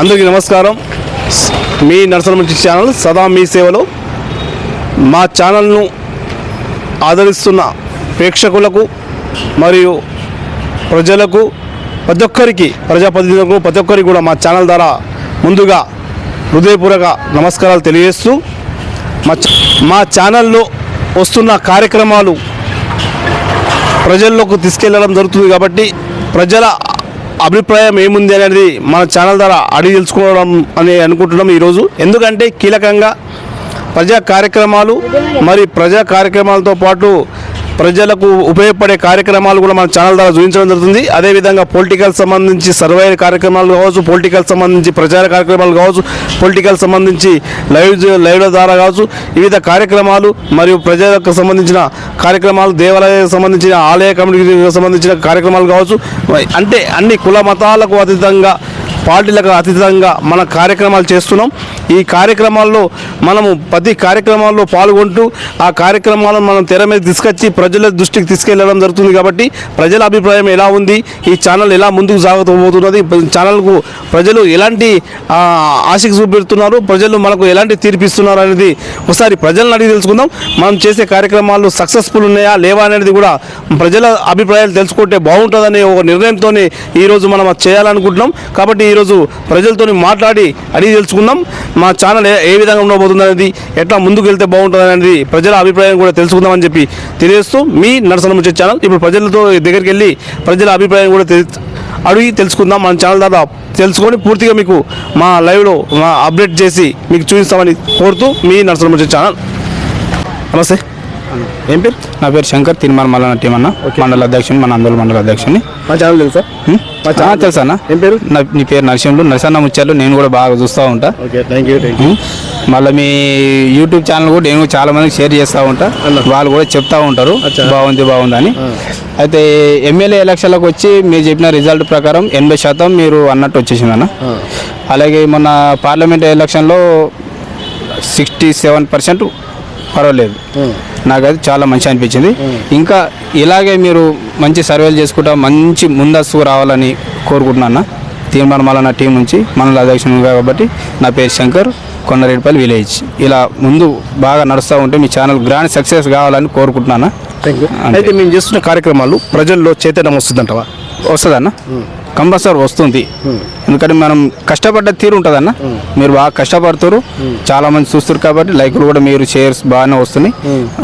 అందరికీ నమస్కారం. మీ నరసరమంచి ఛానల్ సదా మీ సేవలో. మా ఛానల్ను ఆదరిస్తున్న ప్రేక్షకులకు మరియు ప్రజలకు ప్రతి ఒక్కరికి ప్రజాప్రతినిధులకు ప్రతి ఒక్కరికి కూడా మా ఛానల్ ద్వారా ముందుగా హృదయపూర్వక నమస్కారాలు తెలియజేస్తూ మా మా ఛానల్లో వస్తున్న కార్యక్రమాలు ప్రజల్లోకి తీసుకెళ్ళడం జరుగుతుంది కాబట్టి ప్రజల అభిప్రాయం ఏముంది అనేది మన ఛానల్ ద్వారా అడిగి తెలుసుకోవడం అని అనుకుంటున్నాం ఈరోజు. ఎందుకంటే కీలకంగా ప్రజా కార్యక్రమాలు మరి ప్రజా కార్యక్రమాలతో పాటు ప్రజలకు ఉపయోగపడే కార్యక్రమాలు కూడా మన ఛానల్ ద్వారా చూపించడం జరుగుతుంది. అదేవిధంగా పొలిటికల్ సంబంధించి సర్వే కార్యక్రమాలు కావచ్చు పొలిటికల్ సంబంధించి ప్రచార కార్యక్రమాలు కావచ్చు పొలిటికల్ సంబంధించి లైవ్ లైవ్ల ద్వారా కావచ్చు వివిధ కార్యక్రమాలు మరియు ప్రజలకు సంబంధించిన కార్యక్రమాలు దేవాలయాలకు సంబంధించిన ఆలయ కమిటీకి సంబంధించిన కార్యక్రమాలు కావచ్చు. అంటే అన్ని కుల మతాలకు అతీతంగా పార్టీలకు అతీతంగా మన కార్యక్రమాలు చేస్తున్నాం. ఈ కార్యక్రమాల్లో మనము ప్రతి కార్యక్రమాల్లో పాల్గొంటూ ఆ కార్యక్రమాలను మనం తెర మీద తీసుకొచ్చి ప్రజల దృష్టికి తీసుకెళ్ళడం జరుగుతుంది కాబట్టి ప్రజల అభిప్రాయం ఎలా ఉంది ఈ ఛానల్ ఎలా ముందుకు సాగుతూ ఛానల్కు ప్రజలు ఎలాంటి ఆశకు చూపెడుతున్నారు ప్రజలు మనకు ఎలాంటి తీర్పిస్తున్నారు అనేది ఒకసారి ప్రజలను అడిగి తెలుసుకుందాం. మనం చేసే కార్యక్రమాలు సక్సెస్ఫుల్ ఉన్నాయా లేవా అనేది కూడా ప్రజల అభిప్రాయాలు తెలుసుకుంటే బాగుంటుందనే ఒక నిర్ణయంతోనే ఈరోజు మనం చేయాలనుకుంటున్నాం. కాబట్టి ఈరోజు ప్రజలతో మాట్లాడి అడిగి తెలుసుకుందాం. మా ఛానల్ ఏ- విధంగా ఉండబోతుంది అనేది ఎట్లా ముందుకు వెళ్తే బాగుంటుంది అనేది ప్రజల అభిప్రాయం కూడా తెలుసుకుందామని చెప్పి తెలియజేస్తూ మీ నరసన ముచ్చే ఛానల్. ఇప్పుడు ప్రజలతో దగ్గరికి వెళ్ళి ప్రజల అభిప్రాయం కూడా తెలు- అడిగి తెలుసుకుందాం. మన ఛానల్ ద్వారా తెలుసుకొని పూర్తిగా మీకు మా లైవ్లో మా అప్డేట్ చేసి మీకు చూపిస్తామని కోరుతూ మీ నరసన ముచ్చే ఛానల్. నమస్తే. ఏం పేరు? నా పేరు శంకర్ తిరుమల మల్లన్న టీం అన్న. మండల అధ్యక్షుని మన అందరూ మండల అధ్యక్షుని. మా ఛానల్ తెలుసా? మా ఛానల్ తెలుసా అన్న? ఏం పేరు? నా నీ పేరు నరసింహులు నరసన్న ముత్యాలు నేను కూడా బాగా చూస్తూ ఉంటా. థ్యాంక్ యూ థ్యాంక్ యూ మళ్ళీ మీ యూట్యూబ్ ఛానల్ కూడా నేను చాలా మందికి షేర్ చేస్తూ ఉంటా. వాళ్ళు కూడా చెప్తా ఉంటారు. బాగుంది బాగుంది అని. అయితే ఎమ్మెల్యే ఎలక్షన్లకు వచ్చి మీరు చెప్పిన రిజల్ట్ ప్రకారం ఎనభై శాతం మీరు అన్నట్టు వచ్చేసింది అన్న. అలాగే మొన్న పార్లమెంట్ ఎలక్షన్లో సిక్స్టీ సెవెన్ పర్సెంట్ పర్వాలేదు. నాకు అది చాలా మంచి అనిపించింది. ఇంకా ఇలాగే మీరు మంచి సర్వేలు చేసుకుంటా మంచి ముందస్తు రావాలని కోరుకుంటున్నాను తీర్మానం మల్లన్న టీం నుంచి మండల అధ్యక్షుడు కాబట్టి నా పేరు శంకర్ కొండరేడుపల్లి విలేజ్. ఇలా ముందు బాగా నడుస్తూ ఉంటే మీ ఛానల్ గ్రాండ్ సక్సెస్ కావాలని కోరుకుంటున్నాను. అయితే మేము చేస్తున్న కార్యక్రమాలు ప్రజల్లో చైతన్యం వస్తుందంటవా? వస్తుందన్న. కంపల్సరీ వస్తుంది. ఎందుకంటే మనం కష్టపడ్డ తీరు ఉంటుందన్న? మీరు బాగా కష్టపడుతారు. చాలా మంది చూస్తారు కాబట్టి లైకులు కూడా మీరు షేర్స్ బాగానే వస్తున్నాయి.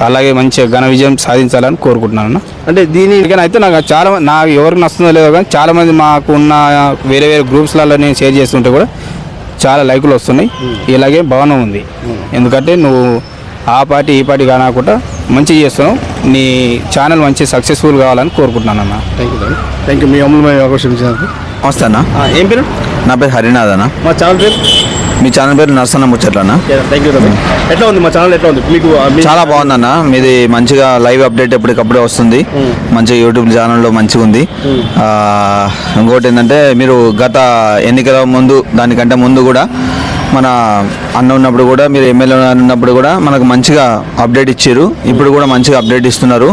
అలాగే మంచిగా ఘన విజయం సాధించాలని కోరుకుంటున్నాను అన్న అంటే దీని అందుకని అయితే నాకు చాలా నాకు ఎవరికి నస్తుందో లేదో కానీ చాలా మంది మాకు ఉన్న వేరే వేరే గ్రూప్స్లలో నేను షేర్ చేస్తుంటే కూడా చాలా లైకులు వస్తున్నాయి. ఇలాగే భవనం ఉంది. ఎందుకంటే నువ్వు ఆ పార్టీ ఈ పార్టీ కానకుండా మంచిగా చేస్తున్నావు నీ ఛానల్ మంచి సక్సెస్ఫుల్ కావాలని కోరుకుంటున్నాను అన్న. థ్యాంక్ యూ థ్యాంక్ యూ మీ అమూల్యమైన అవకాశం ఇచ్చినందుకు నమస్తే అన్న. ఏం పేరు? నా పేరు హరినాథ్ అన్న. మా ఛానల్ పేరు? మీ ఛానల్ పేరు నర్సన్న ముచ్చట్ల అన్న. థ్యాంక్ యూ ఎట్లా ఉంది? మా ఛానల్ ఎట్లా ఉంది? మీకు చాలా బాగుందన్న మీది మంచిగా లైవ్ అప్డేట్ ఎప్పటికప్పుడే వస్తుంది. మంచిగా యూట్యూబ్ ఛానల్లో మంచిగా ఉంది. ఆ, ఇంకోటి ఏంటంటే మీరు గత ఎన్నికల ముందు దానికంటే ముందు కూడా మన అన్న ఉన్నప్పుడు కూడా మీరు ఎమ్మెల్యే ఉన్నప్పుడు కూడా మనకు మంచిగా అప్డేట్ ఇచ్చారు. ఇప్పుడు కూడా మంచిగా అప్డేట్ ఇస్తున్నారు.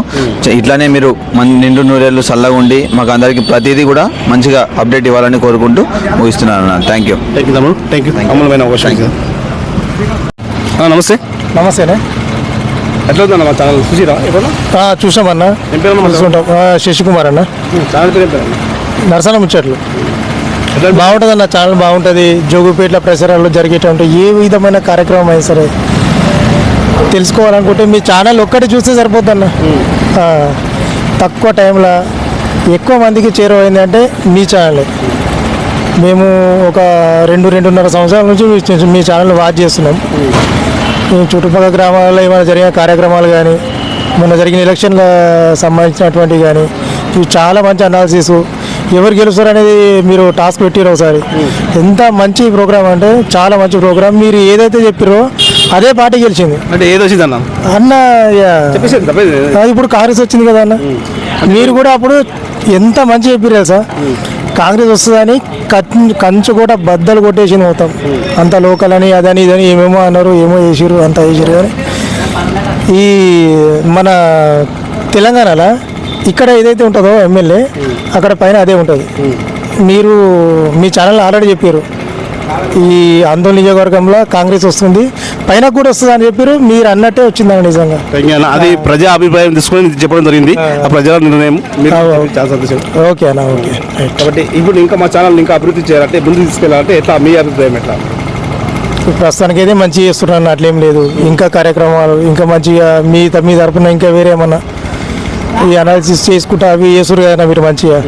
ఇట్లానే మీరు మన నిండు నూరేళ్ళు చల్లగా ఉండి మాకు అందరికి ప్రతిదీ కూడా మంచిగా అప్డేట్ ఇవ్వాలని కోరుకుంటూ ముగిస్తున్నాను అన్న. థ్యాంక్ యూ థ్యాంక్ యూ తమ్ముడు థ్యాంక్ యూ అవకాశం నమస్తే. నమస్తేనే ఎట్లా ఉందన్న మా ఛానల్ చూసిరా ఎప్పుడు ఆ, చూసామన్నా శశికుమార్ అన్న. ఛానల్ పేరు? నరసన ముచ్చట్లు. బాగుంటుంది అన్న ఛానల్ బాగుంటుంది. జోగుపేట్ల ప్రసారాల్లో జరిగేటువంటి ఏ విధమైన కార్యక్రమం అయినా సరే. తెలుసుకోవాలనుకుంటే మీ ఛానల్ ఒక్కటి చూస్తే సరిపోద్ది అన్న ఆ, తక్కువ టైంలో ఎక్కువ మందికి చేరువైంది అంటే మీ ఛానలే మేము ఒక రెండు రెండున్నర సంవత్సరాల నుంచి మీ- ఛానల్ వాచ్ చేస్తున్నాం. మేము చుట్టుపక్కల గ్రామాలలో ఏమైనా జరిగిన కార్యక్రమాలు కానీ మొన్న జరిగిన ఎలక్షన్ల సంబంధించినటువంటివి కానీ ఇవి చాలా మంచి అనాలిసిస్ ఎవరు గెలుస్తారు అనేది మీరు టాస్క్ పెట్టారు ఒకసారి. ఎంత మంచి ప్రోగ్రామ్ అంటే చాలా మంచి ప్రోగ్రామ్ మీరు ఏదైతే చెప్పారో అదే పార్టీ గెలిచింది. అంటే ఏది వచ్చింది అన్న? అన్న ఇప్పుడు కాంగ్రెస్ వచ్చింది కదా అన్న. మీరు కూడా అప్పుడు ఎంత మంచి చెప్పారు సార్ కాంగ్రెస్ వస్తుందని కంచు కూడా బద్దలు కొట్టేసింది మొత్తం. అంత లోకల్ అని అదని ఇదని ఏమేమో అన్నారు ఏమో చేసిరు అంత చేసిరు కానీ ఈ మన తెలంగాణలో ఇక్కడ ఏదైతే ఉంటుందో ఎమ్మెల్యే అక్కడ పైన అదే ఉంటుంది. మీరు మీ ఛానల్ ఆల్రెడీ చెప్పారు. ఈ ఆందోళన నియోజకవర్గంలో కాంగ్రెస్ వస్తుంది పైన కూడా వస్తుంది అని చెప్పారు. మీరు అన్నట్టే వచ్చిందని నిజంగా. అది ప్రజా అభిప్రాయం తీసుకొని చెప్పడం జరిగింది. ఆ. ప్రజల నిర్ణయం. ఓకే. అన్న ఓకే. కాబట్టి ఇప్పుడు ఇంకా మా ఛానల్ ఇంకా అభివృద్ధి చేయాలంటే ముందుకు తీసుకెళ్ళాలంటే ఎట్లా? మీ అభిప్రాయం ఎట్లా? ప్రస్తుతానికి అయితే మంచిగా చేస్తున్నాను అట్లేం లేదు. ఇంకా కార్యక్రమాలు ఇంకా మంచిగా మీ మీ తరపున ఇంకా వేరే ఏమన్నా ఈ అనాలిసిస్ చేసుకుంటా అవి చేస్తారు కదా మీరు మంచిగా.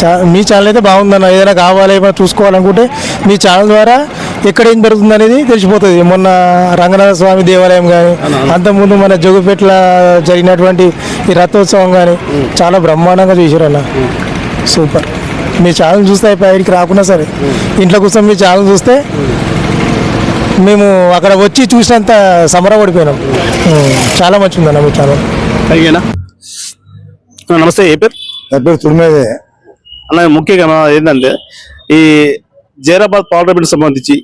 చా మీ ఛానల్ అయితే బాగుందన్న ఏదైనా కావాలి ఏమైనా చూసుకోవాలనుకుంటే మీ ఛానల్ ద్వారా ఎక్కడ ఏం జరుగుతుంది అనేది తెలిసిపోతుంది. మొన్న రంగనాథ స్వామి దేవాలయం కానీ అంతకుముందు మన జోగుపేట్ల జరిగినటువంటి ఈ రథోత్సవం కానీ చాలా బ్రహ్మాండంగా అన్న సూపర్. మీ ఛానల్ చూస్తే పైకి రాకున్నా సరే ఇంట్లో కోసం మీ ఛానల్ చూస్తే మేము అక్కడ వచ్చి చూసినంత సమరపడిపోయినాం. ఉమ్, చాలా మంచిగా ఉందన్న మీ ఛానల్ నమస్తే ఏ పేరు? నా పేరు తుడిమేదే అలా ముఖ్యంగా ఏంటంటే ఈ జైరాబాద్ పార్లమెంట్ సంబంధించి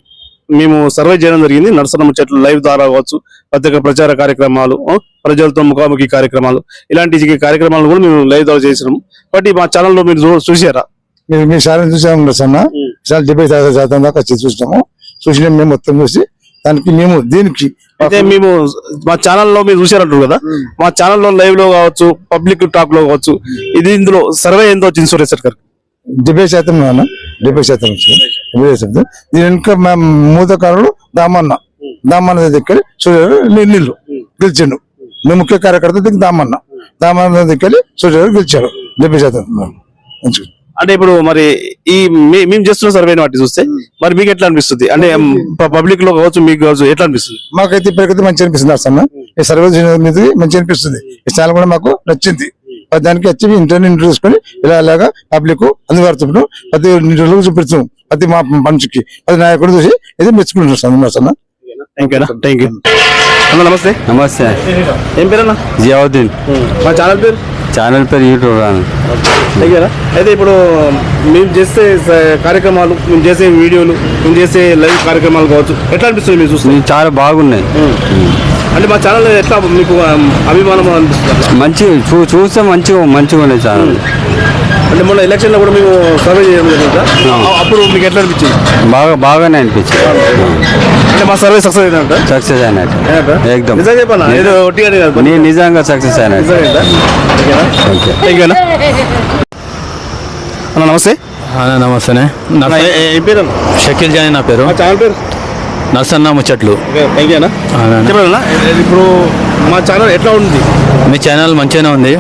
మేము సర్వే చేయడం జరిగింది. నరసనమ్మ చెట్లు లైవ్ ద్వారా కావచ్చు ప్రత్యేక ప్రచార కార్యక్రమాలు ప్రజలతో ముఖాముఖి కార్యక్రమాలు ఇలాంటి కార్యక్రమాలు కూడా మేము లైవ్ ద్వారా చేసినాం. బట్ మా ఛానల్లో మీరు చూసారా మీరు మీ సార్ చూసాము అన్న చాలా డెబ్బై శాతం శాతం దాకా వచ్చి చూసినాము. చూసిన మేము మొత్తం చూసి దానికి మేము దీనికి అయితే మేము మా ఛానల్లో మీరు చూసారంటారు కదా? మా ఛానల్లో లైవ్లో కావచ్చు పబ్లిక్ టాక్లో కావచ్చు ఇది ఇందులో సర్వే ఎంతో వచ్చింది సురేష్ సార్ డెబ్బై శాతం అన్న డెబ్బై శాతం డెబ్బై శాతం. దీని వెనుక మూతకారుడు దామన్న దామన్న దగ్గర నీళ్ళు గెలిచిండు. మేము ముఖ్య కార్యకర్త దామన్న దామన్న దగ్గర సూర్యుడు గెలిచాడు డెబ్బై శాతం మంచిగా అంటే ఇప్పుడు మరి ఈ మీ- మేము చేస్తున్న సర్వేని బట్టి చూస్తే మరి మీకు ఎట్లా అనిపిస్తుంది? అంటే పబ్లిక్లో కావచ్చు మీకు కావచ్చు ఎట్లా అనిపిస్తుంది? మాకైతే ఇప్పటికైతే మంచి అనిపిస్తుంది అసలు ఈ సర్వీస్ అనేది మంచి అనిపిస్తుంది. ఈ ఛానల్ కూడా మాకు నచ్చింది. దానికి వచ్చి ఇంటర్వ్యూ చేసుకొని ఇలా ఇలాగా పబ్లిక్ అందుబాటుతున్నాం ప్రతి ఇంటర్వ్యూ చూపిస్తాం. ప్రతి మా మనిషికి ప్రతి నాయకుడు చూసి ఇది మెచ్చుకుంటున్నాం అసలు థ్యాంక్ యూ థ్యాంక్ యూ అన్న. నమస్తే. నమస్తే. ఏం పేరన్నా? జియావుద్దీన్. మా ఛానల్ పేరు? ఛానల్ పేరు యూట్యూబ్ యూ అయితే ఇప్పుడు మేము చేసే కార్యక్రమాలు మేము చేసే వీడియోలు మేము చేసే లైవ్ కార్యక్రమాలు కావచ్చు ఎట్లా అనిపిస్తుంది మీరు చూస్తే? చాలా బాగున్నాయి. అంటే మా ఛానల్ ఎట్లా మీకు అభిమానం అనిపిస్తుంది మంచి చూ చూస్తే మంచిగా మంచిగా ఉన్నాయి ఛానల్. అంటే మొన్న ఎలక్షన్లో కూడా మేము సర్వే చేయడం జరిగింది అప్పుడు మీకు ఎట్లా అనిపించింది? బాగా బాగానే అనిపించింది. అంటే మా సర్వే సక్సెస్ అయిందంట? సక్సెస్ అయినట్టు. ఏకదం నిజంగా ఏదో ఒట్టిగానే కాదు నీ నిజంగా సక్సెస్ అయినట్టు. నిజంగా ఓకే. థ్యాంక్ యూ అన్న నమస్తే. నమస్తే అన్న, ఏ- ఏ- ఏం పేరు? షకీల్ జానీ నా పేరు. ఛానల్ పేరు? నర్సన్న ముచ్చట్లు. ఇప్పుడు మా ఛానల్ ఎట్లా ఉంది? మీ ఛానల్ మంచిగానే ఉంది.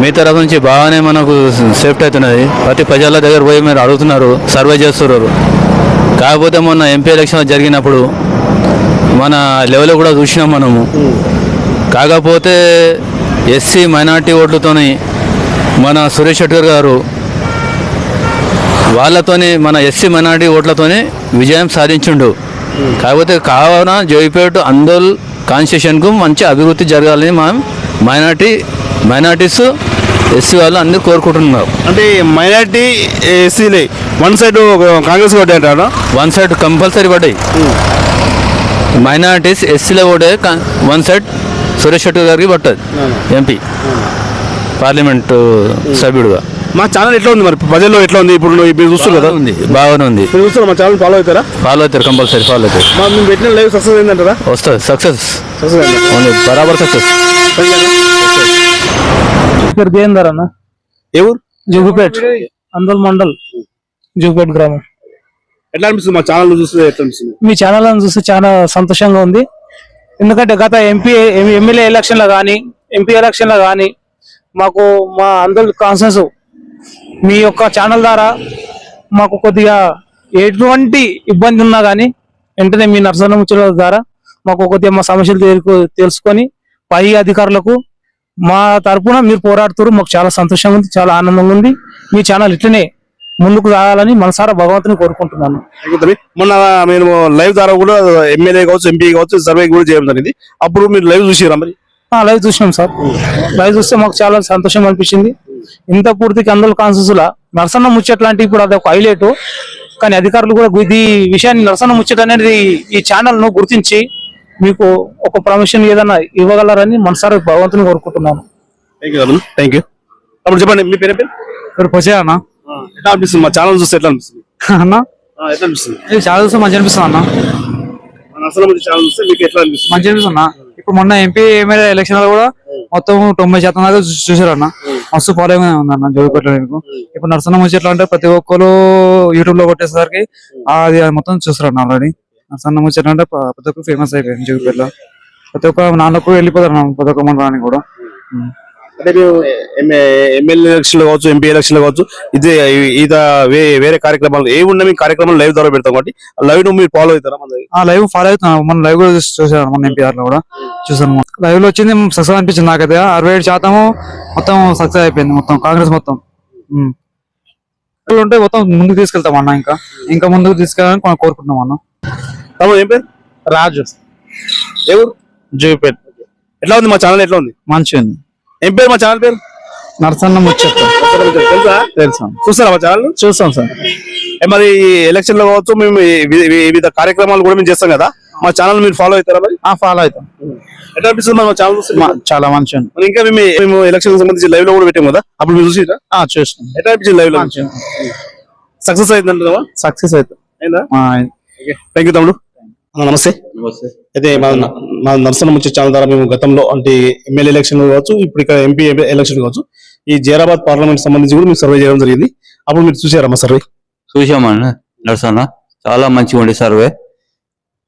మీ తరఫు నుంచి బాగానే మనకు సేఫ్టీ అవుతున్నది. ప్రతి ప్రజల దగ్గర పోయి మీరు అడుగుతున్నారు సర్వే చేస్తున్నారు. కాకపోతే మొన్న ఎంపీ ఎలక్షన్ జరిగినప్పుడు మన లెవెల్ కూడా చూసినాం మనము. కాకపోతే ఎస్సీ మైనార్టీ ఓట్లతోని మన సురేష్ శెట్కర్ గారు వాళ్ళతోని మన ఎస్సీ మైనార్టీ ఓట్లతోని విజయం సాధించుండు. కాకపోతే కావున జోయిపేట అందోల్ కాన్స్టిట్యూషన్కు మంచి అభివృద్ధి జరగాలని మనం మైనార్టీ మైనార్టీస్ ఎస్సీ వాళ్ళు అందరూ కోరుకుంటున్నారు. అంటే మైనార్టీ ఎస్సీలే వన్ సైడ్ కాంగ్రెస్ ఒకటి అంటారా? వన్ సైడ్ కంపల్సరీ పడ్డాయి మైనార్టీస్ ఎస్సీలో కూడా వన్ సైడ్ సురేష్ శెట్టి గారికి పట్టదు ఎంపీ. పార్లమెంట్ సభ్యుడుగా. మా ఛానల్ ఎట్లా ఉంది మరి? ప్రజల్లో ఎట్లా ఉంది? ఇప్పుడు మీరు చూస్తున్నారు కదా? ఉంది బాగానే ఉంది. మీరు చూస్తున్నారు మా ఛానల్ ఫాలో అవుతారా? ఫాలో అవుతారు కంపల్సరీ ఫాలో అవుతారు. మా మేము పెట్టిన లైవ్ సక్సెస్ అయిందంటారా వస్తుంది సక్సెస్ సక్సెస్ బరాబర్ సక్సెస్ పేరు దేందర్ అన్న. ఏ ఊరు? జుగుపేట్ అందల్ మండల్ జుగుపేట్ గ్రామం. ఎట్లా అనిపిస్తుంది మా ఛానల్ చూస్తే ఎట్లా అనిపిస్తుంది? మీ ఛానల్ చూస్తే చాలా సంతోషంగా ఉంది. ఎందుకంటే గత ఎంపీ ఎమ్మెల్యే ఎలక్షన్లో కానీ ఎంపీ ఎలక్షన్లో కానీ మాకు మా అందరి కాన్సెన్స్ మీ యొక్క ఛానల్ ద్వారా మాకు కొద్దిగా ఎటువంటి ఇబ్బంది ఉన్నా కానీ వెంటనే మీ నర్సన్న ముచ్చుల ద్వారా మాకు కొద్దిగా మా సమస్యలు తెలుసు- తెలుసుకొని పై అధికారులకు మా తరపున మీరు పోరాడుతారు. మాకు చాలా సంతోషంగా ఉంది చాలా ఆనందంగా ఉంది మీ ఛానల్ ఇట్లనే ముందుకు సాగాలని మనసారా భగవంతుని కోరుకుంటున్నాను. మొన్న మేము లైవ్ ద్వారా కూడా ఎమ్మెల్యే కావచ్చు ఎంపీ కావచ్చు సర్వే కూడా చేయడం జరిగింది. అప్పుడు మీరు లైవ్ చూసిరా మరి? ఆ, లైవ్ చూసినాం సార్. లైవ్ చూస్తే మాకు చాలా సంతోషం అనిపించింది. ఇంత పూర్తికి అందులో కాన్సెస్ల నరసన్న ముచ్చట్ లాంటి ఇప్పుడు అది ఒక హైలైట్. కానీ అధికారులు కూడా ఇది విషయాన్ని నరసన్న ముచ్చట్ అనేది ఈ ఛానల్ను గుర్తించి మీకు ఒక ప్రమోషన్ ఏదైనా ఇవ్వగలరని మనసారి భగవంతుని కోరుకుంటున్నాను. థ్యాంక్ యూ చెప్పండి మీ పేరు పేరు? ఇప్పుడు పొసే అన్న. ఎట్లా అనిపిస్తుంది? మా ఛానల్ చూస్తే ఎట్లా అనిపిస్తుంది? అన్న? ఎట్లా అనిపిస్తుంది? ఇది చాలా చూస్తే మంచి అనిపిస్తుంది అన్న. మంచి ఛానల్ చూస్తే మీకు ఎట్లా అనిపిస్తుంది? మంచి అనిపిస్తుంది అన్న. ఇప్పుడు మొన్న ఎంపీ ఎమ్మెల్యే ఎలక్షన్ కూడా మొత్తం తొంభై శాతం దాకా చూ- చూసారు అన్న. మస్తు ఫాలోయింగ్ ఉంది అన్న జోగిపేట ఇప్పుడు నర్సన్న ముచ్చి ఎట్లా అంటే ప్రతి ఒక్కరు యూట్యూబ్లో కొట్టేసరికి అది మొత్తం చూస్తారు ఆల్రెడీ. నర్సన్న ముచ్చి ఎట్లా అంటే ప్రతి ఒక్కరు ఫేమస్ అయిపోయింది జోగిపేటలో. ప్రతి ఒక్క నాన్నకు వెళ్ళిపోతారు ప్రతి ఒక్క మండలానికి కూడా. అంటే మీరు ఎమ్మెల్యే ఎలక్షన్లో కావచ్చు ఎంపీ ఎలక్షన్లో కావచ్చు ఇదే ఇద వేరే కార్యక్రమాలు ఏ ఉన్న మీ కార్యక్రమాలు లైవ్ ద్వారా పెడతాం కాబట్టి లైవ్ను మీరు ఫాలో అవుతారా మన లైవ్ ఫాలో అవుతున్నాను మన లైవ్ కూడా చూసి- చూసాను మన ఎన్టీఆర్లో కూడా. చూసాను లైవ్లో వచ్చింది సక్సెస్ అనిపించింది నాకైతే. అరవై ఏడు శాతము మొత్తం సక్సెస్ అయిపోయింది మొత్తం కాంగ్రెస్ మొత్తం. ఉంటే మొత్తం ముందుకు తీసుకెళ్తాం అన్న ఇంకా. ఇంకా ముందుకు తీసుకెళ్ళాలని కొ- కోరుకుంటున్నాం అన్న. తమ్ముడు ఏం పేరు? రాజు. ఊరు జూపేట్. ఎట్లా ఉంది మా ఛానల్? ఎట్లా ఉంది? మంచిగా ఉంది ఏం పేరు మా ఛానల్ పేరు? నరసన్న ముచ్చట తెలుసా? తెలుసా. చూస్తారా మా ఛానల్ చూస్తాం సార్. మరి ఎలక్షన్లో కావచ్చు మేము వివిధ కార్యక్రమాలు కూడా మేము చేస్తాం కదా? మా ఛానల్ మీరు ఫాలో అవుతారా మరి? ఫాలో అవుతాం. ఎట్లా అనిపిస్తుంది మా ఛానల్? చాలా మరి ఇంకా మేము మేము ఎలక్షన్ సంబంధించి లైవ్లో కూడా పెట్టాం కదా? అప్పుడు మీరు చూసిరా? చూస్తాం ఎట్లా అనిపించింది లైవ్లో? సక్సెస్ అయిందంటావా సక్సెస్ అవుతాం. అయిందా? థ్యాంక్ యూ తమ్ముడు. అన్న, నమస్తే. అయితే మా మా నర్సన ముచ్చే ఛానల్ ద్వారా మేము గతంలో అంటే ఎమ్మెల్యే ఎలక్షన్ కావచ్చు ఇప్పుడు ఇక్కడ ఎంపీ ఎలక్షన్ కావచ్చు ఈ జైరాబాద్ పార్లమెంట్ సంబంధించి కూడా మేము సర్వే చేయడం జరిగింది. అప్పుడు మీరు చూసారా మా సర్వే? చూసామన్న నర్సన్న? చాలా మంచిగా ఉండే సర్వే.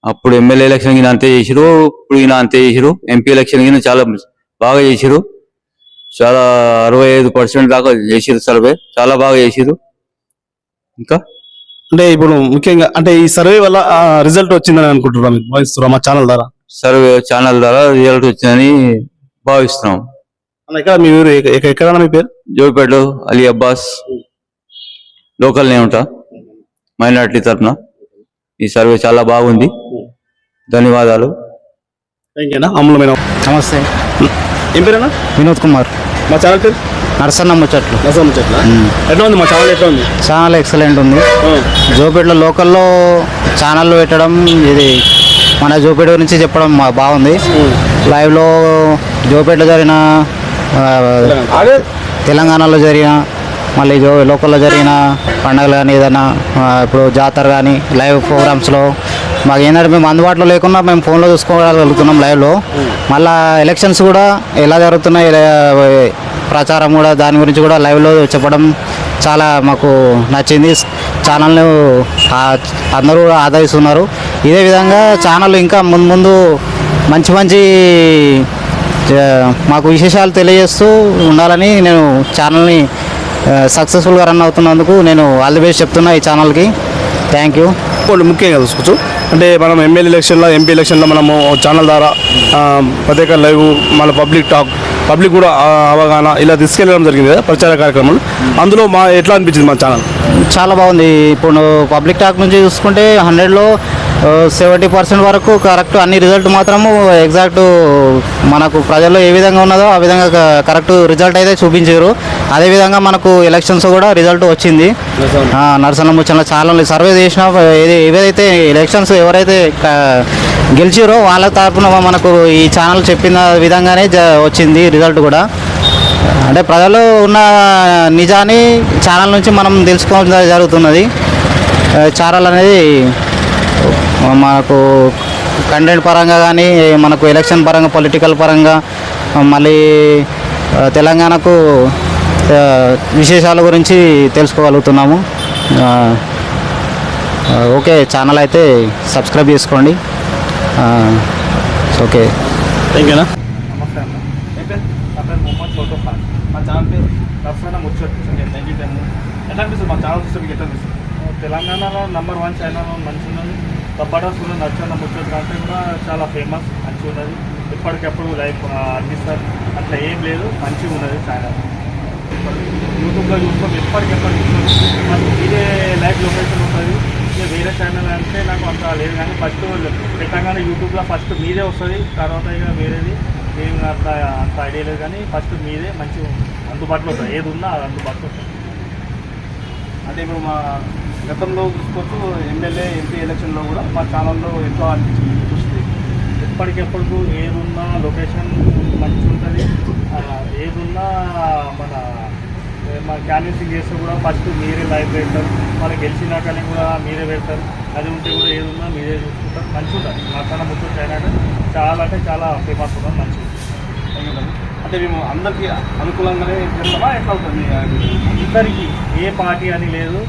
అప్పుడు ఎమ్మెల్యే ఎలక్షన్ కింద అంతే చేసిరు ఇప్పుడు ఈయన అంతే చేసిరు ఎంపీ ఎలక్షన్ కింద చాలా బాగా చేసిరు చాలా అరవై ఐదు పర్సెంట్ దాకా చేసిరు సర్వే చాలా బాగా చేసిరు ఇంకా? అంటే ఇప్పుడు ముఖ్యంగా అంటే ఈ సర్వే వల్ల రిజల్ట్ వచ్చిందని అనుకుంటున్నాం మీరు భావిస్తున్నారా మా ఛానల్ ద్వారా? సర్వే ఛానల్ ద్వారా రిజల్ట్ వచ్చిందని భావిస్తున్నాం. అన్న, ఎక్కడ మీ ఊరు? ఎక్క- ఎక్క- ఎక్కడ మీ పేరు? జోపేట అలీ అబ్బాస్ లోకల్ నే ఉంటా మైనార్టీ తరఫున. ఈ సర్వే చాలా బాగుంది. ధన్యవాదాలు. థ్యాంక్ యూ అమూలమైన నమస్తే. ఏం పేరేనా వినోద్ కుమార్. మా ఛానల్ పేరు? నరసన్న ముచ్చట్లు. నర్సన ముచ్చట్ల? ఎట్లా ఉంది మా ఛానల్ ఎట్లా ఉంది ఛానల్ ఎక్సలెంట్ ఉంది జోపేటలో లోకల్లో ఛానల్ పెట్టడం ఇది మన జోపేట గురించి చెప్పడం మా- బాగుంది. లైవ్లో జోపేటలో జరిగిన తెలంగాణలో జరిగిన మళ్ళీ జో లోకల్లో జరిగిన పండగలు కానీ ఏదైనా ఇప్పుడు జాతర కానీ లైవ్ ప్రోగ్రామ్స్లో మాకు ఏంటంటే మేము అందుబాటులో లేకుండా మేము ఫోన్లో చూసుకోగలుగుతున్నాం లైవ్లో మళ్ళా ఎలక్షన్స్ కూడా ఎలా జరుగుతున్నాయి ప్రచారం కూడా దాని గురించి కూడా లైవ్లో చెప్పడం చాలా మాకు నచ్చింది. ఛానల్ను అందరూ కూడా ఆదరిస్తున్నారు. ఇదే విధంగా ఛానల్ ఇంకా ముందు ముందు మంచి మంచి మాకు విశేషాలు తెలియజేస్తూ ఉండాలని నేను ఛానల్ని సక్సెస్ఫుల్గా రన్ అవుతున్నందుకు నేను ఆల్ ది బెస్ట్ చెప్తున్నా ఈ ఛానల్కి. Thank you. ముఖ్యంగా చూసుకోవచ్చు అంటే మనం ఎమ్మెల్యే ఎలక్షన్లో ఎంపీ ఎలక్షన్లో మనము ఛానల్ ద్వారా ప్రత్యేక లైవ్ మన పబ్లిక్ టాక్ పబ్లిక్ కూడా అవగాహన ఇలా తీసుకెళ్ళడం జరిగింది కదా ప్రచార కార్యక్రమాలు అందులో మా ఎట్లా అనిపించింది మా ఛానల్? చాలా బాగుంది. ఇప్పుడు పబ్లిక్ టాక్ నుంచి చూసుకుంటే హండ్రెడ్లో సెవెంటీ పర్సెంట్ వరకు కరెక్ట్ అన్ని రిజల్ట్ మాత్రము ఎగ్జాక్ట్ మనకు ప్రజల్లో ఏ విధంగా ఉన్నదో ఆ విధంగా కరెక్ట్ రిజల్ట్ అయితే చూపించారు. అదేవిధంగా మనకు ఎలక్షన్స్ కూడా రిజల్ట్ వచ్చింది. నరసన్న ముచ్చంలో చాలా సర్వే చేసిన. ఏది ఏదైతే ఎలక్షన్స్ ఎవరైతే గెలిచిరో వాళ్ళ తరపున మనకు ఈ ఛానల్ చెప్పిన విధంగానే జ- వచ్చింది రిజల్ట్ కూడా. అంటే ప్రజలు ఉన్న నిజాన్ని ఛానల్ నుంచి మనం తెలుసుకోవడం జరుగుతున్నది. ఛానల్ అనేది మనకు కంటెంట్ పరంగా కానీ మనకు ఎలక్షన్ పరంగా పొలిటికల్ పరంగా మళ్ళీ తెలంగాణకు విశేషాల గురించి తెలుసుకోగలుగుతున్నాము. ఓకే ఛానల్ అయితే సబ్స్క్రైబ్ చేసుకోండి. ఓకే. థ్యాంక్ యూనా నమస్తే అన్న. నా పేరు మొహమ్మద్ ఫోటో ఖాన్. మా ఛానల్ పేరు రఫ్సాన ముచ్చట్టు నైన్టీ టైమ్ ఎట్లా అనిపిస్తుంది? మా ఛానల్ చూస్తే మీకు ఎట్లా అనిపిస్తుంది? తెలంగాణలో నెంబర్ వన్ ఛానల్ మంచి ఉన్నది. కబ్బడాస్ కూడా నచ్చిన ముచ్చట్టు కంటే కూడా చాలా ఫేమస్ మంచిగా ఉన్నది. ఎప్పటికెప్పుడు లైఫ్ అందిస్తారు. అట్లా ఏం లేదు. మంచిగా ఉన్నది ఛానల్ యూట్యూబ్లో చూస్తాం. మనకు ఇదే లైవ్ లొకేషన్ ఉంటుంది. ఇక వేరే ఛానల్ అంటే నాకు అంత లేదు కానీ ఫస్ట్ పెట్టగానే యూట్యూబ్లో ఫస్ట్ మీదే వస్తుంది తర్వాత ఇక వేరేది. ఏం అంత అంత ఐడియా లేదు కానీ ఫస్ట్ మీదే మంచి అందుబాటులో ఉంటుంది ఏది ఉన్నా అది అందుబాటులో ఉంటుంది అంటే ఇప్పుడు మా గతంలో చూసుకోవచ్చు ఎమ్మెల్యే ఎంపీ ఎలక్షన్లో కూడా మా ఛానల్లో ఎట్లా అనిపించింది చూస్తే? ఎప్పటికెప్పుడు ఏదున్నా లొకేషన్ మంచి ఉంటుంది ఏదున్నా మన మా క్యాన్వసింగ్ చేస్తే కూడా ఫస్ట్ మీరే లైవ్ పెడతారు. మళ్ళీ గెలిచినాక కూడా మీరే పెడతారు. అది ఉంటే కూడా ఏది ఉన్నా మీరే చూసుకుంటారు. మంచిగా ఉంటుంది నర్సన ముచ్చట్లు అయినాక చాలా అంటే చాలా ఫేమస్ ఉంటుంది ఉంటుంది. అంటే మేము అందరికీ అనుకూలంగానే చేస్తామా? ఎట్లా అవుతుంది? అందరికీ ఏ పార్టీ అని లేదు.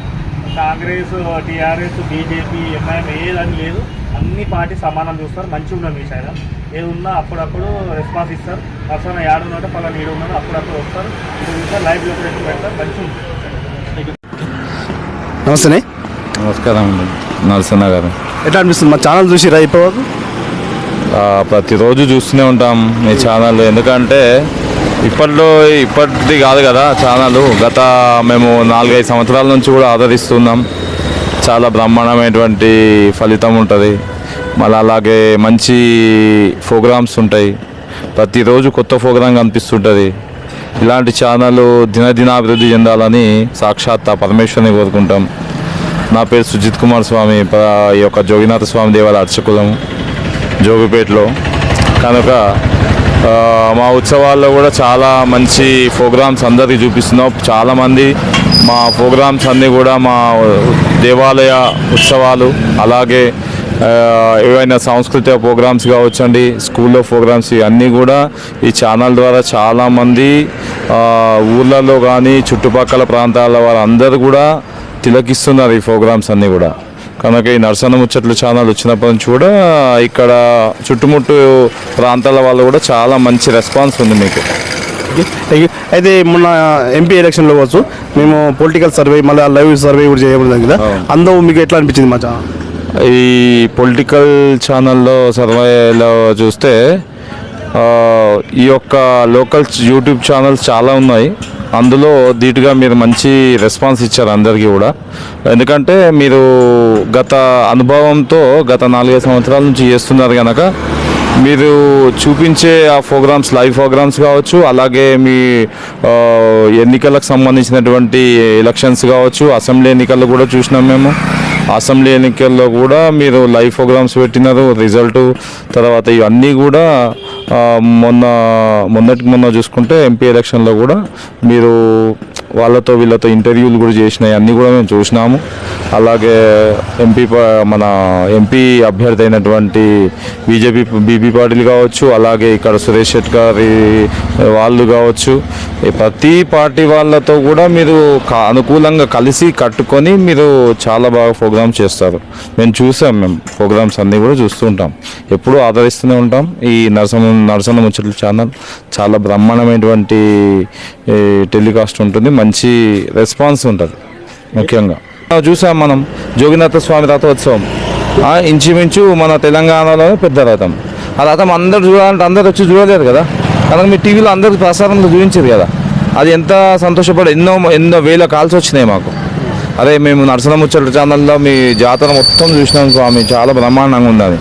కాంగ్రెస్ టీఆర్ఎస్ బీజేపీ ఎంఐఎం ఏదని లేదు. అన్ని పార్టీ సమానం చూస్తారు. మంచిగా ఉన్నది మీ ఛానల్ ఏది ఉన్నా అప్పుడప్పుడు రెస్పాన్స్ ఇస్తారు. అసలు ఏడు ఉన్నట్టు పలానా ఏడు ఉన్నారు అప్పుడప్పుడు వస్తారు. ఇది చూస్తారు లైవ్ లొకేషన్ పెడతారు. ఉంటుంది నమస్తే నమస్కారం అండి. నరసింహ గారు. ఎట్లా అనిపిస్తుంది? మా ఛానల్ చూసి అయిపోవద్దు ఆ, ప్రతిరోజు చూస్తూనే ఉంటాం మీ ఛానల్ ఎందుకంటే ఇప్పట్లో ఇప్పటిది కాదు కదా ఛానల్ గత మేము నాలుగైదు సంవత్సరాల నుంచి కూడా ఆదరిస్తున్నాం. చాలా బ్రహ్మాండమైనటువంటి ఫలితం ఉంటుంది. మళ్ళీ అలాగే మంచి ప్రోగ్రామ్స్ ఉంటాయి. ప్రతిరోజు కొత్త ప్రోగ్రాం కనిపిస్తుంటుంది. ఇలాంటి ఛానల్ దినదినాభివృద్ధి చెందాలని సాక్షాత్ పరమేశ్వరిని కోరుకుంటాం. నా పేరు సుజిత్ కుమార్ స్వామి. ఈ యొక్క జోగినాథ స్వామి దేవాలయ అర్చకులం జోగిపేటలో. కనుక మా ఉత్సవాల్లో కూడా చాలా మంచి ప్రోగ్రామ్స్ అందరికీ చూపిస్తున్నాం. చాలామంది మా ప్రోగ్రామ్స్ అన్నీ కూడా మా దేవాలయ ఉత్సవాలు అలాగే ఏవైనా సాంస్కృతిక ప్రోగ్రామ్స్ కావచ్చండి స్కూల్లో ప్రోగ్రామ్స్ ఇవన్నీ కూడా ఈ ఛానల్ ద్వారా చాలామంది ఊర్లలో కానీ చుట్టుపక్కల ప్రాంతాల వారందరూ కూడా తిలకిస్తున్నారు ఈ ప్రోగ్రామ్స్ అన్నీ కూడా. కనుక ఈ నర్సన్న ముచ్చట్లు ఛానల్ వచ్చినప్పటి నుంచి కూడా ఇక్కడ చుట్టుముట్టు ప్రాంతాల వాళ్ళు కూడా చాలా మంచి రెస్పాన్స్ ఉంది మీకు. అయితే మొన్న ఎంపీ ఎలక్షన్లో కావచ్చు మేము పొలిటికల్ సర్వే మళ్ళీ లైవ్ సర్వే కూడా చేయబడింది కదా. అందులో మీకు ఎట్లా అనిపించింది మా ఛానల్ ఈ పొలిటికల్ ఛానల్లో సర్వేలో చూస్తే ఈ యొక్క లోకల్ యూట్యూబ్ ఛానల్స్ చాలా ఉన్నాయి. అందులో ధీటుగా మీరు మంచి రెస్పాన్స్ ఇచ్చారు అందరికీ కూడా. ఎందుకంటే మీరు గత అనుభవంతో గత నాలుగైదు సంవత్సరాల నుంచి చేస్తున్నారు కనుక మీరు చూపించే ఆ ప్రోగ్రామ్స్ లైవ్ ప్రోగ్రామ్స్ కావచ్చు అలాగే మీ ఎన్నికలకు సంబంధించినటువంటి ఎలక్షన్స్ కావచ్చు అసెంబ్లీ ఎన్నికల్లో కూడా చూసినాం మేము. అసెంబ్లీ ఎన్నికల్లో కూడా మీరు లైవ్ ప్రోగ్రామ్స్ పెట్టినారు రిజల్ట్ తర్వాత ఇవన్నీ కూడా మొన్న మొన్నటికి మొన్న చూసుకుంటే ఎంపీ ఎలక్షన్లో కూడా మీరు వాళ్ళతో వీళ్ళతో ఇంటర్వ్యూలు కూడా చేసినాయి. అన్నీ కూడా మేము చూసినాము. అలాగే ఎంపీ మన ఎంపీ అభ్యర్థి అయినటువంటి బీజేపీ బీపీ పార్టీలు కావచ్చు అలాగే ఇక్కడ సురేష్ శెట్ గారి వాళ్ళు కావచ్చు. ప్రతి పార్టీ వాళ్ళతో కూడా మీరు అనుకూలంగా కలిసి కట్టుకొని మీరు చాలా బాగా ప్రోగ్రామ్స్ చేస్తారు. మేము చూసాం మేము ప్రోగ్రామ్స్ అన్నీ కూడా చూస్తుంటాం ఎప్పుడూ ఆదరిస్తూనే ఉంటాం. ఈ నరసన నరసన ముచ్చట్ల ఛానల్ చాలా బ్రహ్మాండమైనటువంటి టెలికాస్ట్ ఉంటుంది. మంచి రెస్పాన్స్ ఉంటుంది ముఖ్యంగా. చూసాం మనం జోగినాథ స్వామి రథోత్సవం. ఇంచుమించు మన తెలంగాణలో పెద్ద రథం. ఆ రథం అందరు చూడాలంటే అందరు వచ్చి చూడలేరు కదా? కనుక మీ టీవీలో అందరికి ప్రసారంలో చూపించారు కదా? అది ఎంత సంతోషపడి ఎన్నో ఎన్నో వేల కాల్స్ వచ్చినాయి మాకు. అదే మేము నరసన ముచ్చట్ల ఛానల్లో మీ జాతర మొత్తం చూసినాం స్వామి. చాలా బ్రహ్మాండంగా ఉందని.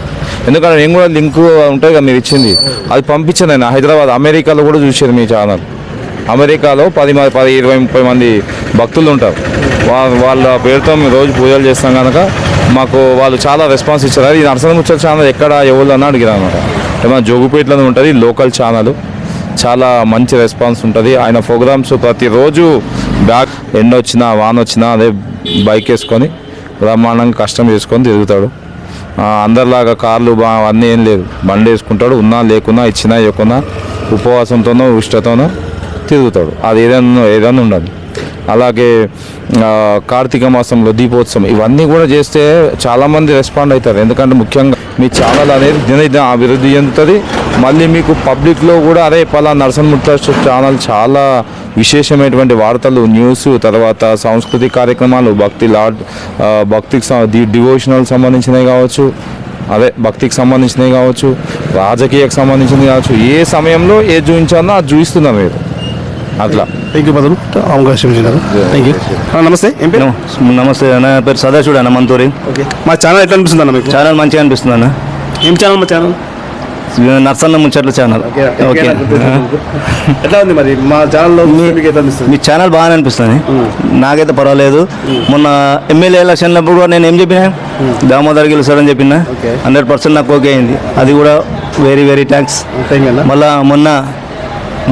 ఎందుకంటే నేను కూడా లింక్ ఉంటాయి కదా మీరు ఇచ్చింది. అది పంపించాను నేను. హైదరాబాద్ అమెరికాలో కూడా చూసారు మీ ఛానల్. అమెరికాలో పది మంది పది ఇరవై ముప్పై మంది భక్తులు ఉంటారు. వాళ్ళ పేరుతో మేము రోజు పూజలు చేస్తాం కనుక మాకు వాళ్ళు చాలా రెస్పాన్స్ ఇచ్చారు. అది నరసన ముచ్చట ఛానల్ ఎక్కడ ఎవరు అని అడిగారు అనమాట ఏమైనా జోగుపేటలో ఉంటుంది లోకల్ ఛానల్. చాలా మంచి రెస్పాన్స్ ఉంటుంది. ఆయన ప్రోగ్రామ్స్ ప్రతిరోజు బ్యాక్ ఎండ వచ్చినా వాన వచ్చినా అదే బైక్ వేసుకొని బ్రహ్మాండంగా కష్టం చేసుకొని తిరుగుతాడు. అందరిలాగా కార్లు బా అన్నీ ఏం లేదు బండి వేసుకుంటాడు. ఉన్నా లేకున్నా ఇచ్చినా ఇవ్వకున్నా ఉపవాసంతోనో ఇష్టతోనో తిరుగుతాడు. అది ఏదైనా ఏదైనా ఉండదు అలాగే కార్తీక మాసంలో దీపోత్సవం ఇవన్నీ కూడా చేస్తే చాలామంది రెస్పాండ్ అవుతారు. ఎందుకంటే ముఖ్యంగా మీ ఛానల్ అనేది దినదిన అభివృద్ధి చెందుతుంది. మళ్ళీ మీకు పబ్లిక్లో కూడా అరే పలా నరసన్ముట్ట ఛానల్ చాలా విశేషమైనటువంటి వార్తలు న్యూస్ తర్వాత సాంస్కృతిక కార్యక్రమాలు భక్తి లాడ్ భక్తికి డివోషనల్ సంబంధించినవి కావచ్చు అదే భక్తికి సంబంధించినవి కావచ్చు రాజకీయకు సంబంధించినవి కావచ్చు ఏ సమయంలో ఏ చూపించాలో అది చూపిస్తున్నారు మీరు. అట్లా. థ్యాంక్ యూ బదులు అవకాశం ఇచ్చినారు థ్యాంక్ యూ నమస్తే. ఏం పేరు? నమస్తే నా పేరు సదాశివుడు అన్న మంతూరి. ఓకే మా ఛానల్ ఎట్లా అనిపిస్తుంది అన్న మీకు? ఛానల్ మంచిగా అనిపిస్తుంది అన్న. ఏం ఛానల్ మా channel? Narsanna Muchatla channel. Okay ఎట్లా ఉంది మరి? మా ఛానల్లో మీ ఛానల్ బాగానే అనిపిస్తుంది. నాకైతే పర్వాలేదు. మొన్న ఎమ్మెల్యే ఎలక్షన్లప్పుడు కూడా నేను ఏం చెప్పిన? దామోదర్ గెలుస్తాడని చెప్పిన. హండ్రెడ్ పర్సెంట్ నాకు ఓకే అయింది. అది కూడా వెరీ వెరీ థ్యాంక్స్ అన్న. మళ్ళా మొన్న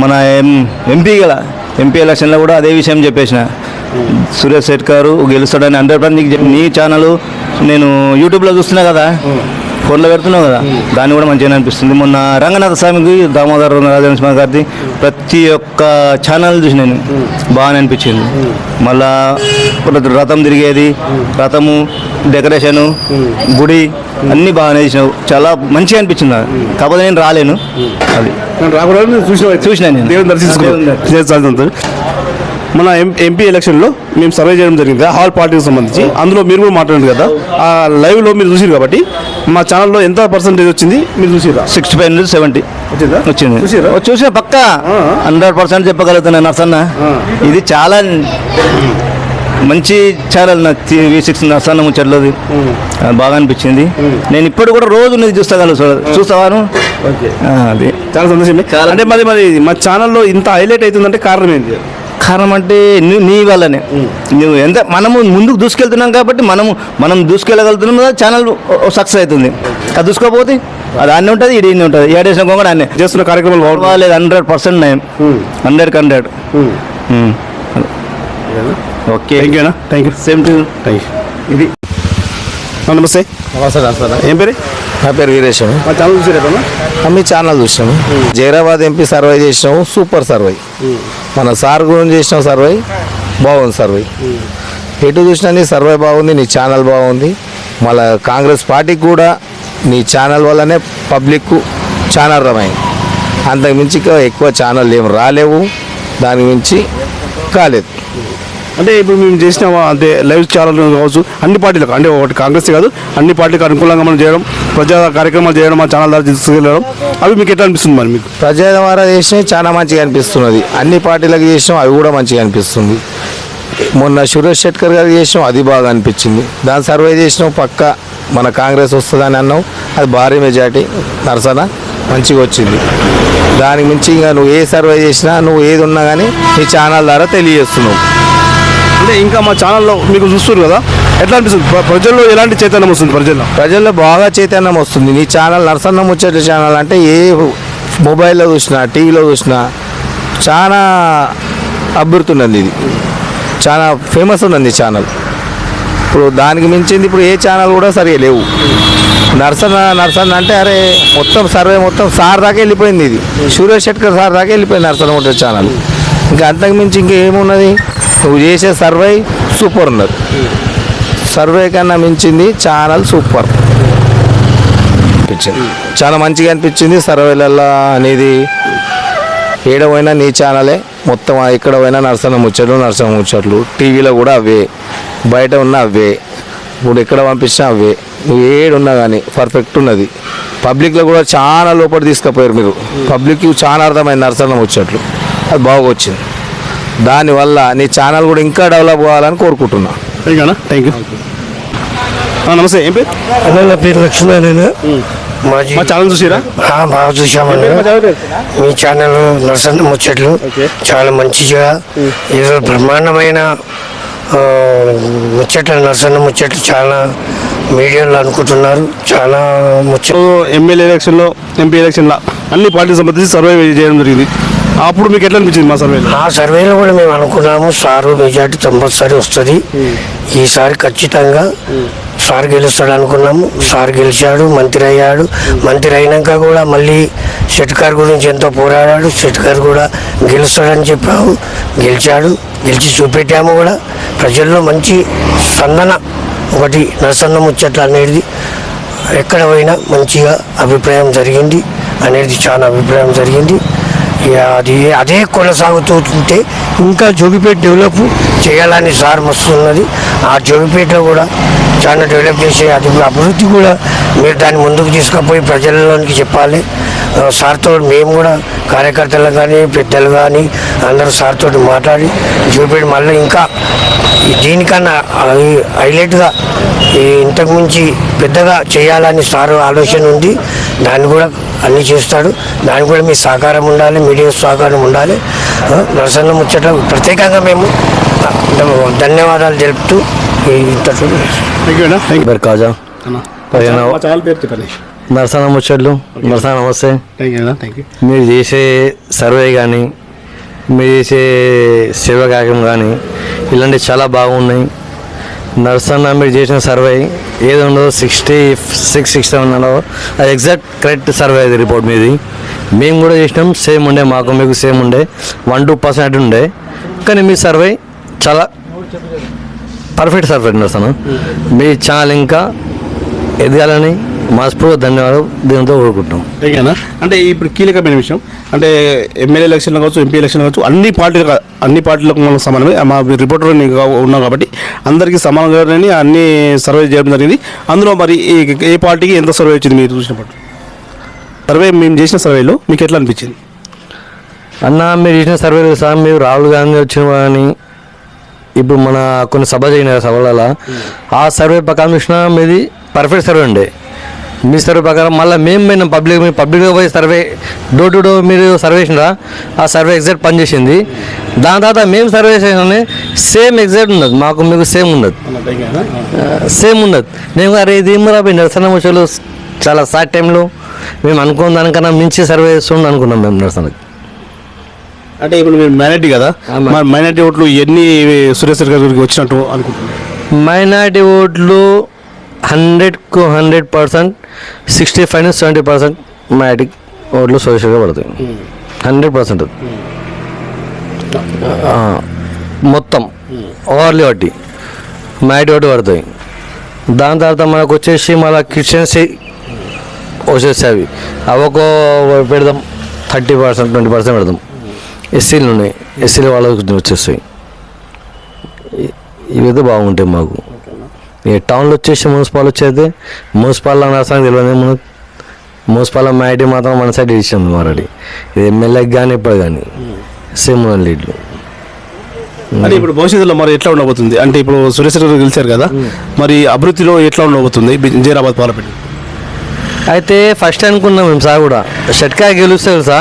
మన ఎం ఎంపీ గల ఎంపీ ఎలక్షన్లో కూడా అదే విషయం చెప్పేసిన. సురేష్ శెట్ గారు గెలుస్తాడని హండ్రెడ్ పర్సెంట్ నీకు నీ ఛానల్ నేను యూట్యూబ్లో చూస్తున్నా కదా. ఫోన్లో పెడుతున్నావు కదా? దాన్ని కూడా మంచిగా అనిపిస్తుంది. మొన్న రంగనాథ స్వామికి దామోదర్ రాజనరసింహ గారిది ప్రతి ఒక్క ఛానల్ చూసి నేను బాగానే అనిపించింది. మళ్ళా రథం తిరిగేది రథము డెకరేషను గుడి అన్నీ బాగానే చేసినావు. చాలా మంచిగా అనిపించింది. కాకపోతే నేను రాలేను. అది. చూసిన చూసినా నేను. దేవుని దర్శించుకున్నాను మన ఎం ఎంపీ ఎలక్షన్లో మేము సర్వే చేయడం జరిగింది కదా, హాల్ పార్టీకి సంబంధించి. అందులో మీరు కూడా మాట్లాడారు కదా. ఆ లైవ్లో మీరు చూసారు కాబట్టి మా ఛానల్లో ఎంత పర్సెంటేజ్ వచ్చింది మీరు చూసిరా సిక్స్టీ ఫైవ్ నుంచి సెవెంటీ. వచ్చిందా? వచ్చింది. చూసిరా చూసిన పక్క. హండ్రెడ్ పర్సెంట్ చెప్పగలుగుతున్నా నర్సన్న. ఇది చాలా మంచి ఛానల్ నా వి సిక్స్ నర్సన్న ముచ్చట్లోది. బాగా అనిపించింది. నేను ఇప్పుడు కూడా రోజు నీది చూస్తాగలను చూస్తావాను? అది. చాలా సంతోషమే. అంటే మరి మరి మా ఛానల్లో ఇంత హైలైట్ అవుతుందంటే కారణం ఏంటి? కారణం అంటే నీ వల్లనే. నువ్వు ఎంత మనము ముందుకు దూసుకెళ్తున్నాం కాబట్టి మనము మనం దూసుకెళ్ళగలుగుతున్నాం కదా ఛానల్ సక్సెస్ అవుతుంది. అది దూసుకోకపోతే అది అన్నీ ఉంటుంది ఇది ఇన్ని ఉంటుంది. ఏడేసిన కొంగడ అన్నీ. చేస్తున్న కార్యక్రమాలు బాగాలేదు హండ్రెడ్ పర్సెంట్ నయం. Hundred hundred okay. Thank you thank you same to thank you ఇది ఆ, నమస్తే. ఏం పేరు? నా పేరు వీరేశం మా ఛానల్ చూసారా మీ ఛానల్ చూసినాము జైరాబాద్ ఎంపీ సర్వే చేసినాము సూపర్ సర్వే. మన సార్ గురించి చేసిన సర్వే బాగుంది సర్వే. ఎటు చూసినా నీ సర్వే బాగుంది నీ ఛానల్ బాగుంది. మళ్ళా కాంగ్రెస్ పార్టీకి కూడా నీ ఛానల్ వల్లనే పబ్లిక్ చాలా అర్థమైంది అంతకు మించి ఇంకా ఎక్కువ ఛానల్ ఏం రాలేవు. దాని మించి కాలేదు. అంటే ఇప్పుడు మేము చేసిన అంటే లైవ్ ఛానల్ కావచ్చు అన్ని పార్టీలకు అంటే ఒకటి కాంగ్రెస్ కాదు అన్ని పార్టీలకు అనుకూలంగా మనం చేయడం ప్రజా కార్యక్రమాలు చేయడం మా ఛానల్ ద్వారా తీసుకెళ్ళడం అవి మీకు ఎట్లా అనిపిస్తుంది మరి మీకు? ప్రజల ద్వారా చేసినవి చాలా మంచిగా అనిపిస్తున్నది. అన్ని పార్టీలకు చేసినాం అవి కూడా మంచిగా అనిపిస్తుంది. మొన్న సురేష్ శెట్కర్ గారు చేసినాం అది బాగా అనిపించింది. దాని సర్వే చేసినాం పక్క మన కాంగ్రెస్ వస్తుందని అన్నాం అది భారీ మెజార్టీ నరసన మంచిగా వచ్చింది. దానికి మించి ఇంకా నువ్వు ఏ సర్వే చేసినా నువ్వు ఏది ఉన్నా కానీ నీ ఛానల్ ద్వారా తెలియజేస్తున్నావు అంటే ఇంకా మా ఛానల్లో మీకు చూస్తారు కదా? ఎట్లా అనిపిస్తుంది? ప్ర- ప్రజల్లో ఎలాంటి చైతన్యం వస్తుంది ప్రజల్లో? ప్రజల్లో బాగా చైతన్యం వస్తుంది. నీ ఛానల్ నరసన్న ముచ్చట ఛానల్ అంటే ఏ మొబైల్లో చూసినా టీవీలో చూసినా చాలా అభివృద్ధి ఉన్నది ఇది. చాలా ఫేమస్ ఉన్నది ఈ ఛానల్ ఇప్పుడు దానికి మించింది ఇప్పుడు ఏ ఛానల్ కూడా సరిగా లేవు. నర్సన్న నర్సన్న అంటే అరే మొత్తం సర్వే మొత్తం సార్ దాకా వెళ్ళిపోయింది ఇది. సూర్య శెట్కర్ సార్ దాకా వెళ్ళిపోయింది నర్సన్న ముచ్చట ఛానల్ ఇంకా అంతకు మించి ఇంకేమున్నది? నువ్వు చేసే సర్వే సూపర్ ఉన్నది. సర్వే కన్నా మించింది ఛానల్ సూపర్. అనిపించింది. చాలా మంచిగా అనిపించింది సర్వేలల్లా అనేది. ఏడ పోయినా నీ ఛానలే. మొత్తం ఎక్కడ పోయినా నరసన ముచ్చట్లు నరసన ముచ్చట్లు. టీవీలో కూడా అవే. బయట ఉన్న అవే. ఇప్పుడు ఎక్కడ పంపించినా అవే. నువ్వు ఏడున్నా కానీ పర్ఫెక్ట్ ఉన్నది. పబ్లిక్లో కూడా చాలా లోపల తీసుకుపోయారు మీరు. పబ్లిక్ చాలా అర్థమైంది నరసన ముచ్చట్లు. అది బాగా వచ్చింది దానివల్ల నీ ఛానల్ కూడా ఇంకా డెవలప్ కావాలని కోరుకుంటున్నా. థ్యాంక్ యూ అన్న థ్యాంక్ యూ నమస్తే ఏం పేరు? అన్న నా పేరు లక్ష్మీనారాయణ మాజీ మా ఛానల్ చూసిరా? ఆ, బాగా చూసామన్న మీ ఛానల్ నరసన్న ముచ్చట్లు. చాలా మంచిగా ఏదో బ్రహ్మాండమైన ముచ్చట్లు నరసన్న ముచ్చట్లు చాలా మీడియాలో అనుకుంటున్నారు. చాలా ముచ్చట్లు ఎమ్మెల్యే ఎలక్షన్లో ఎంపీ ఎలక్షన్లో అన్ని పార్టీకి సంబంధించి సర్వే చేయడం జరిగింది. అప్పుడు మీకు ఎట్లా అనిపించింది మా సర్వేలో ఆ సర్వేలో కూడా మేము అనుకున్నాము సారు మెజార్టీ కంపల్సరీ వస్తుంది. ఈసారి ఖచ్చితంగా సార్ గెలుస్తాడు అనుకున్నాము. సార్ గెలిచాడు మంత్రి అయ్యాడు. మంత్రి అయినాక కూడా మళ్ళీ షెట్కార్ గురించి ఎంతో పోరాడాడు. షెట్కార్ కూడా గెలుస్తాడని చెప్పాము. గెలిచాడు గెలిచి చూపెట్టాము కూడా. ప్రజల్లో మంచి స్పందన ఒకటి నరసన్న ముచ్చట్లు అనేది ఎక్కడ పోయినా మంచిగా అభిప్రాయం జరిగింది. అనేది చాలా అభిప్రాయం జరిగింది. అది అదే కొనసాగుతుంటే ఇంకా జోగిపేట డెవలప్ చేయాలని సార్ వస్తున్నది ఆ జోగిపేటలో కూడా చాలా డెవలప్ చేసే అది అభివృద్ధి కూడా మీరు దాన్ని ముందుకు తీసుకుపోయి ప్రజల్లోనికి చెప్పాలి. ఆ, సార్తో మేము కూడా కార్యకర్తలు కానీ పెద్దలు కానీ అందరూ సార్తో మాట్లాడి జోగిపేట మళ్ళీ ఇంకా దీనికన్నా హైలైట్గా ఇంతకు మించి పెద్దగా చేయాలని సార్ ఆలోచన ఉంది. దాన్ని కూడా అన్ని చేస్తాడు. దానికి కూడా మీ సహకారం ఉండాలి మీడియా సహకారం ఉండాలి. నరసన్న ముచ్చట ప్రత్యేకంగా మేము ధన్యవాదాలు తెలుపుతూ పేరు కాజా నరసన ముచ్చట్లు. నరసన నమస్తే. మీరు చేసే సర్వే కానీ మీరు చేసే సేవ కార్యక్రమం కానీ ఇలాంటివి చాలా బాగున్నాయి. నర్సన్న మీరు చేసిన సర్వే ఏది ఉండదో సిక్స్టీ సిక్స్ సిక్స్ సెవెన్ ఉండవు అది ఎగ్జాక్ట్ కరెక్ట్ సర్వే అది రిపోర్ట్ మీది. మేము కూడా చేసినాం సేమ్ ఉండే మాకు మీకు సేమ్ ఉండే వన్ టూ పర్సెంట్ ఉండే. కానీ మీ సర్వే చాలా పర్ఫెక్ట్ సర్వే నర్సన్న మీ ఛానల్ ఇంకా ఎదగాలని మనస్ఫూర్తిగా ధన్యవాదాలు. దీంతో కోరుకుంటున్నాం ఓకేనా? అంటే ఇప్పుడు కీలకమైన విషయం. అంటే ఎమ్మెల్యే ఎలక్షన్లు కావచ్చు ఎంపీ ఎలక్షన్ కావచ్చు అన్ని పార్టీలు అన్ని పార్టీలకు మనం సమానమే. మా రిపోర్టర్ ఉన్నాం కాబట్టి అందరికీ సమానంగానే అన్ని సర్వే చేయడం జరిగింది. అందులో మరి ఏ పార్టీకి ఎంత సర్వే వచ్చింది మీరు చూసినప్పుడు? సర్వే మేము చేసిన సర్వేలో మీకు ఎట్లా అనిపించింది? అన్న మీరు చేసిన సర్వే తెలుసా మీరు రాహుల్ గాంధీ వచ్చిన కానీ ఇప్పుడు మన కొన్ని సభ చేయన సభలలో. ఆ సర్వే ప్రకారం చూసినా మీది పర్ఫెక్ట్ సర్వే ఉండే. మీ సర్వే ప్రకారం మళ్ళీ మేము పోయినాం పబ్లిక్ పబ్లిక్గా పోయి సర్వే డోర్ టు డోర్ మీరు సర్వే చేసినారా? ఆ సర్వే ఎగ్జాక్ట్ పనిచేసింది దాని తర్వాత మేము సర్వే చేసిన సేమ్ ఎగ్జాక్ట్ ఉన్నది. మాకు మీకు సేమ్ ఉన్నది. సేమ్ ఉన్నది. నేను అరే ఇది ఏమరా నిరసన వచ్చేలు చాలా షార్ట్ టైంలో మేము అనుకున్న దానికన్నా మించి సర్వే చేస్తుండ అనుకున్నాం మేము నిరసనకి అంటే ఇప్పుడు మీరు మైనార్టీ కదా? మైనార్టీ ఓట్లు ఎన్ని సురేష్ గారికి వచ్చినట్టు అనుకుంటున్నారు? మైనార్టీ ఓట్లు హండ్రెడ్కు హండ్రెడ్ పర్సెంట్ సిక్స్టీ ఫైవ్ నుంచి సెవెంటీ పర్సెంట్ మైనార్టీ ఓట్లు సోషల్గా పడతాయి. హండ్రెడ్ పర్సెంట్ మొత్తం. ఓవర్లీ ఒకటి మైనార్టీ ఓటు పడతాయి. దాని తర్వాత మనకు వచ్చేసి మళ్ళీ క్రిస్టియన్స్ వచ్చేసి అవి. అవి ఒక పెడదాం. థర్టీ పర్సెంట్ ట్వంటీ పర్సెంట్ పెడదాం. ఎస్సీలు ఉన్నాయి ఎస్సీలు వాళ్ళకి వచ్చేస్తాయి. ఇవైతే బాగుంటాయి మాకు. ఇక టౌన్లో వచ్చేసి మున్సిపాల్ వచ్చేది మున్సిపాల్ నర్సానికి తెలియదు. మనకు మున్సిపాల్ మైటీ మాత్రం మన సైడ్ ఇచ్చాం ఆల్రెడీ ఇది ఎమ్మెల్యేకి కానీ ఇప్పుడు కానీ సేమ్ లీడ్లు. అంటే ఇప్పుడు భవిష్యత్తులో మరి ఎట్లా ఉండబోతుంది? అంటే ఇప్పుడు సురేష్ గారు గెలిచారు కదా మరి అభివృద్ధిలో ఎట్లా ఉండబోతుంది? జైరాబాద్ పార్లమెంట్ అయితే ఫస్ట్ అనుకున్నాం మేము సార్ కూడా. షట్కా గెలుస్తే తెలుసా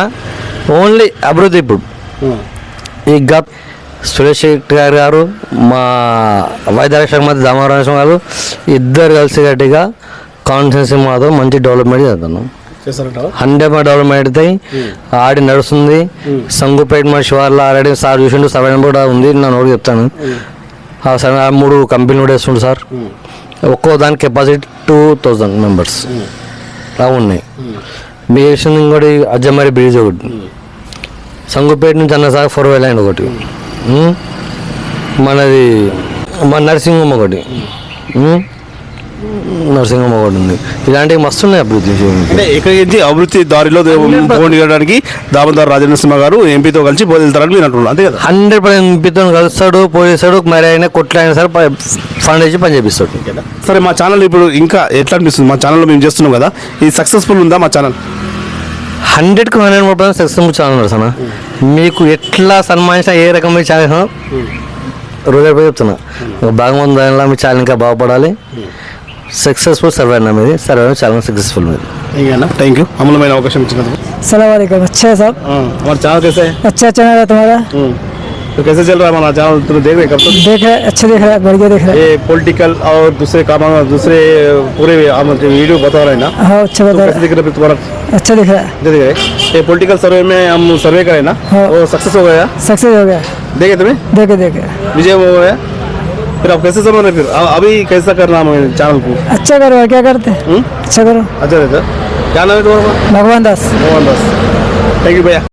ఓన్లీ అభివృద్ధి ఇప్పుడు. ఈ గత సురేష్ గారు గారు మా వైద్యరక్షక మంత్రి దామోదరం గారు ఇద్దరు కలిసి గట్టిగా కాన్స్టిట్యున్సీ మాత్రం మంచి డెవలప్మెంట్ చేస్తారంటావా హండ్రెడ్ డెవలప్మెంట్ అవుతాయి ఆడి నడుస్తుంది. సంగుపేట మా శివార్లో ఆల్రెడీ సార్ చూసిండు సెవెన్ కూడా ఉంది నేను నోడు చెప్తాను. ఆ సెవెన్ ఆ మూడు కంపెనీలు కూడా వేస్తుండు సార్. ఒక్కో దాని కెపాసిటీ టూ థౌజండ్ మెంబర్స్. అలా ఉన్నాయి. మీ వేసింది ఇంకోటి అజ్జమారి బ్రిడ్జ్ ఒకటి. సంగుపేట నుంచి అన్న సార్ ఫోర్ వే లైన్ ఒకటి. మనది మన నరసింహం ఒకటి. ఉమ్. నరసింహం ఒకటి ఉంది. ఇలాంటివి మస్తు ఉన్నాయి అభివృద్ధి అంటే ఇక్కడి అభివృద్ధి దారిలో పోటీ చేయడానికి దామోదర్ రాజేంద్ర సింహ గారు ఎంపీతో కలిసి మీరు అంటున్నారు. అంతే కదా? హండ్రెడ్ పర్సెంట్ ఎంపీతో కలుస్తాడు పోలీస్తాడు మరి అయినా కొట్లు అయినా సరే ఫండ్ వేసి పని చేపిస్తాడు. సరే మా ఛానల్ ఇప్పుడు ఇంకా ఎట్లా అనిపిస్తుంది? మా ఛానల్లో మేము చేస్తున్నాం కదా. ఇది సక్సెస్ఫుల్ ఉందా మా ఛానల్? హండ్రెడ్కి హండ్రెడ్ మొత్తం సక్సెస్ఫుల్ ఛానల్ ఉన్నారు సార్ మీకు ఎట్లా సన్మానించినా ఏ రకమైన ఛానల్ రోజు చెప్తున్నా. భాగం ఉంది దానిలో మీ ఛానల్ ఇంకా బాగుపడాలి? సక్సెస్ఫుల్ సర్వే అన్న మీది. సర్వే చాలా సక్సెస్ఫుల్ మీద. థ్యాంక్ యూ అమలమైన అవకాశం ఇచ్చినందుకు. సలాం వాలేకం వచ్చా సార్? చాలా వచ్చా ఛానల్ है है तो कैसे चल रहा है हमारा चैनल तुम देख रहे कब तक? देख रहे अच्छा देख रहा है बढ़िया देख रहा है। ये पॉलिटिकल और दूसरे काम दूसरे पूरे हम वीडियो बता रहे हैं ना? हाँ अच्छा तो बता कैसे दिख रहा है तुम्हारा? अच्छा दिख रहा है। देख रहे ये पॉलिटिकल सर्वे में हम सर्वे करें ना? हाँ। वो सक्सेस हो गया? सक्सेस हो गया। देखे तुम्हें? देखे देखे। विजय हो। गया फिर आप कैसे समझ रहे फिर? अभी कैसा करना है चैनल को? अच्छा करो क्या करते? हम्म? अच्छा करो। अच्छा रहता क्या नाम है तुम्हारा? भगवान दास। भगवान दास। थैंक यू भैया।